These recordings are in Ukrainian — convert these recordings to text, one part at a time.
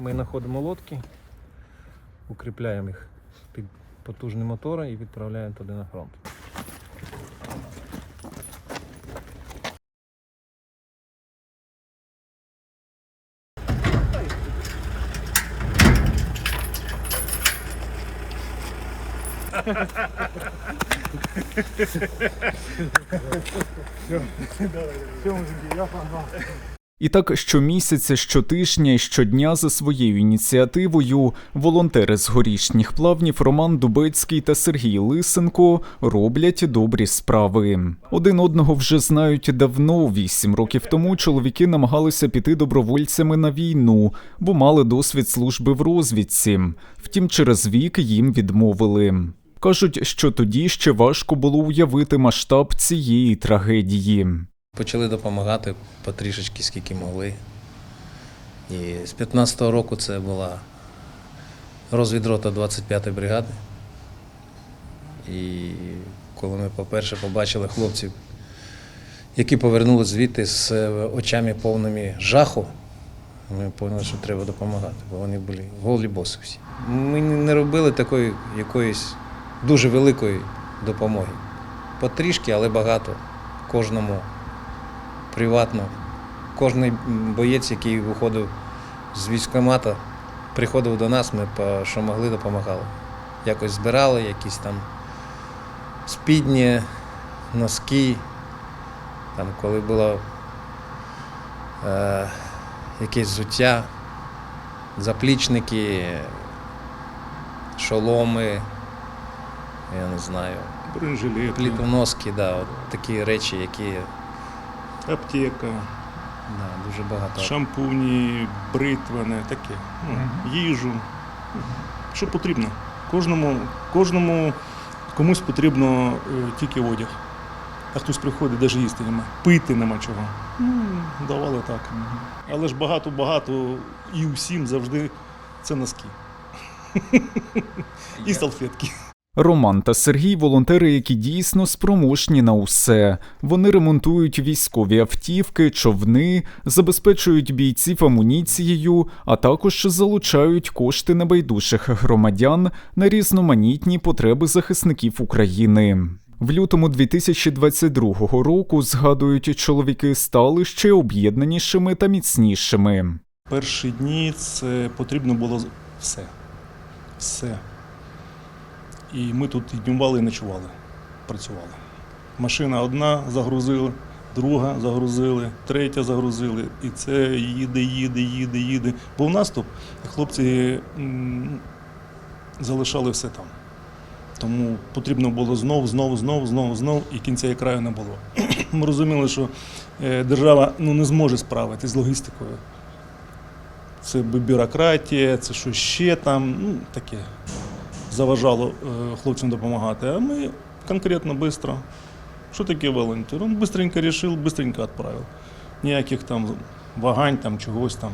Ми знаходимо лодки, укріпляємо їх під потужні мотори і відправляємо туди на фронт. І так щомісяця, щотижня і щодня за своєю ініціативою волонтери з горішніх плавнів Роман Дубецький та Сергій Лисенко роблять добрі справи. Один одного вже знають давно. Вісім років тому чоловіки намагалися піти добровольцями на війну, бо мали досвід служби в розвідці. Втім, через вік їм відмовили. Кажуть, що тоді ще важко було уявити масштаб цієї трагедії. Почали допомагати потрішечки, скільки могли. І з 15-го року це була розвідрота 25-ї бригади. І коли ми, по-перше, побачили хлопців, які повернулися звідти з очами повними жаху, ми поняли, що треба допомагати, бо вони були голі боси всі. Ми не робили такої якоїсь дуже великої допомоги. Потрішки, але багато кожному приватно. Кожен боєць, який виходив з військкомата, приходив до нас, ми по що могли, допомагали. Якось збирали, якісь там спідні, носки. Там, коли було е, якесь взуття, заплічники, шоломи, я не знаю, Бронежилети, плітоноски, да, от такі речі, які аптека, да, дуже багато. шампуні, бритване, таке. Ну, їжу. Що потрібно? Кожному, кожному комусь потрібно е, тільки одяг. А хтось приходить, навіть їсти нема. Пити нема чого. Ну, давали так. Але ж багато-багато і усім завжди це носки. І салфетки. Роман та Сергій волонтери, які дійсно спроможні на усе. Вони ремонтують військові автівки, човни, забезпечують бійців амуніцією, а також залучають кошти небайдужих громадян на різноманітні потреби захисників України. В лютому 2022 року, згадують чоловіки, стали ще об'єднанішими та міцнішими. Перші дні це потрібно було все. Все. І ми тут і днювали, і ночували, працювали. Машина одна загрузили, друга загрузили, третя загрузили. І це їде, їде, їде, їде. Був наступ, і хлопці залишали все там. Тому потрібно було знов, знов, знов, знов, знов, і кінця і краю не було. Ми розуміли, що е, держава ну, не зможе справитися з логістикою. Це бюрократія, це що ще там, ну таке заважало е, хлопцям допомагати. А ми конкретно швидко. Що таке волонтер? Він швидко рішив, швидко відправив. Ніяких там вагань, там чогось там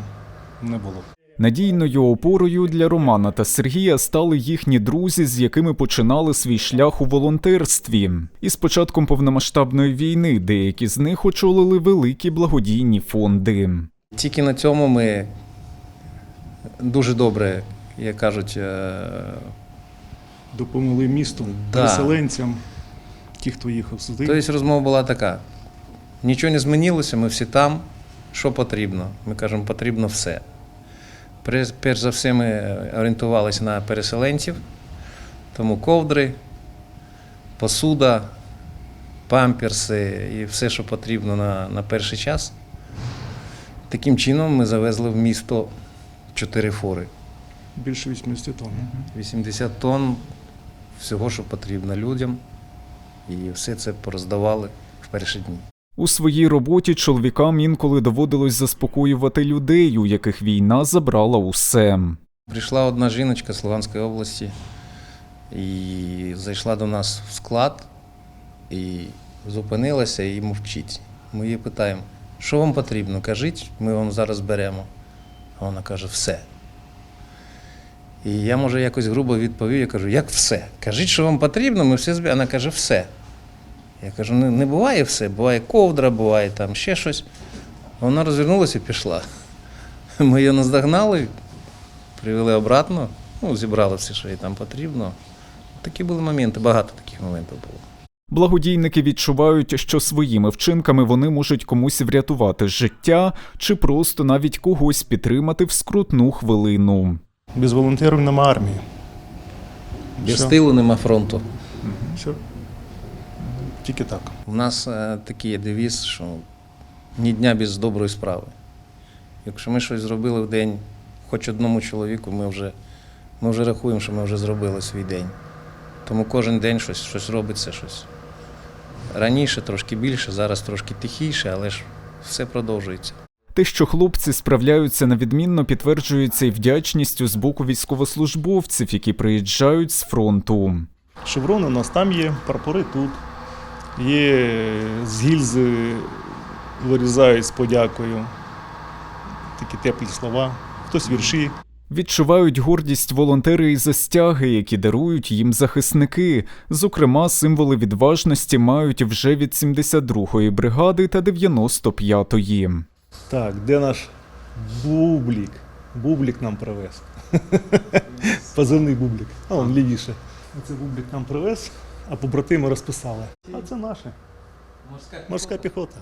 не було. Надійною опорою для Романа та Сергія стали їхні друзі, з якими починали свій шлях у волонтерстві. І з початком повномасштабної війни деякі з них очолили великі благодійні фонди. Тільки на цьому ми дуже добре, як кажуть, е, Допомогли місту, Да. переселенцям, ті, хто їхав сюди. Тобто розмова була така: нічого не змінилося, ми всі там. Що потрібно? Ми кажемо, потрібно все. Перш за все, ми орієнтувалися на переселенців, тому ковдри, посуда, памперси і все, що потрібно на, на перший час. Таким чином ми завезли в місто 4 фури. Більше 80 тонн. 80 тонн всього, що потрібно людям. І все це пороздавали в перші дні. У своїй роботі чоловікам інколи доводилось заспокоювати людей, у яких війна забрала усе. Прийшла одна жіночка з Луганської області і зайшла до нас в склад і зупинилася і мовчить. Ми її питаємо, що вам потрібно? Кажіть, ми вам зараз беремо. А вона каже, все. І я, може, якось грубо відповів, я кажу, як все? Кажіть, що вам потрібно, ми все зберемо. Вона каже, все. Я кажу, не, не буває все, буває ковдра, буває там ще щось. Вона розвернулася і пішла. Ми її наздогнали, привели обратно, ну, зібрали все, що їй там потрібно. Такі були моменти, багато таких моментів було. Благодійники відчувають, що своїми вчинками вони можуть комусь врятувати життя чи просто навіть когось підтримати в скрутну хвилину. Без волонтерів нема армії. Без Все. тилу нема фронту. Все. Тільки так. У нас е, такий є девіз, що ні дня без доброї справи. Якщо ми щось зробили в день, хоч одному чоловіку, ми вже, ми вже рахуємо, що ми вже зробили свій день. Тому кожен день щось, щось робиться, щось. Раніше трошки більше, зараз трошки тихіше, але ж все продовжується. Те, що хлопці справляються на відмінно, підтверджується і вдячністю з боку військовослужбовців, які приїжджають з фронту. Шеврони у нас там є, прапори тут. Є з гільзи вирізають з подякою. Такі теплі слова. Хтось вірші. Відчувають гордість волонтери і застяги, які дарують їм захисники. Зокрема, символи відважності мають вже від 72-ї бригади та 95-ї. Так, де наш бублік? Бублік нам привез. Позивний бублік. А он лівіше. Оце бублік нам привез, а побратими розписали. А це наше. Морська піхота.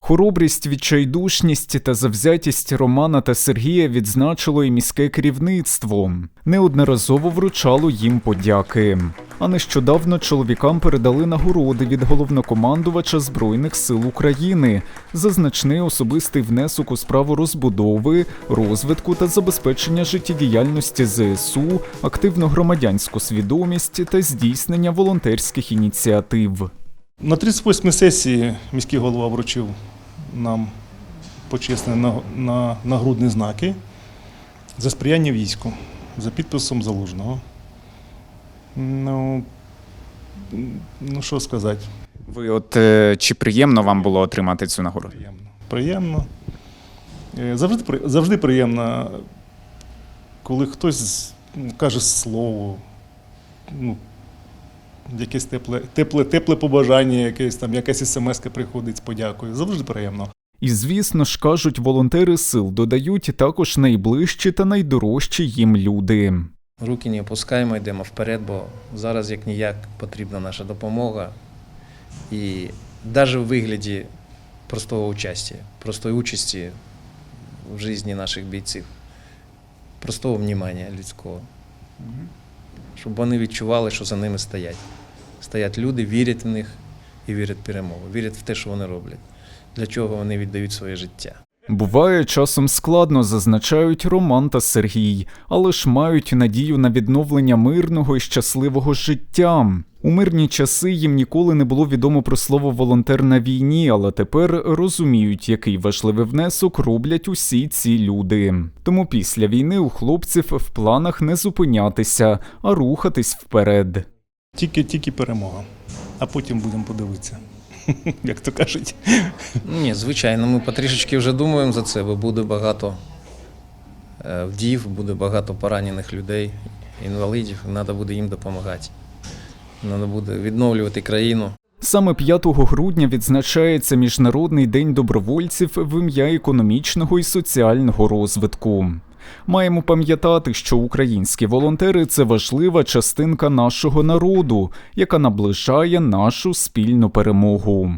Хоробрість, відчайдушність та завзятість Романа та Сергія відзначило і міське керівництво. Неодноразово вручало їм подяки. А нещодавно чоловікам передали нагороди від головнокомандувача Збройних сил України за значний особистий внесок у справу розбудови, розвитку та забезпечення життєдіяльності ЗСУ, активну громадянську свідомість та здійснення волонтерських ініціатив. На 38-й сесії міський голова вручив нам почесні на- на- нагрудні знаки за сприяння війську за підписом залужного. Ну, ну що сказати, Ви от е, чи приємно вам було отримати цю нагороду? приємно. Приємно. Е, Завжди, завжди приємно, коли хтось ну, каже слово, ну, якесь тепле, тепле, тепле побажання, якесь там, якась смс приходить з подякою. Завжди приємно. І звісно ж кажуть, волонтери сил додають також найближчі та найдорожчі їм люди. Руки не опускаємо, йдемо вперед, бо зараз як ніяк потрібна наша допомога. І навіть в вигляді простого участі, простої участі в житті наших бійців, простого внімання людського. Щоб вони відчували, що за ними стоять. Стоять люди, вірять в них і вірять в перемогу, вірять в те, що вони роблять, для чого вони віддають своє життя. Буває часом складно, зазначають Роман та Сергій, але ж мають надію на відновлення мирного і щасливого життя. У мирні часи їм ніколи не було відомо про слово волонтер на війні, але тепер розуміють, який важливий внесок роблять усі ці люди. Тому після війни у хлопців в планах не зупинятися, а рухатись вперед. Тільки, тільки перемога. А потім будемо подивитися, як то кажуть. Ні, звичайно, ми потрішечки вже думаємо за це, бо буде багато е, вдів, буде багато поранених людей, інвалідів, треба буде їм допомагати. Треба буде відновлювати країну. Саме 5 грудня відзначається Міжнародний день добровольців в ім'я економічного і соціального розвитку. Маємо пам'ятати, що українські волонтери це важлива частинка нашого народу, яка наближає нашу спільну перемогу.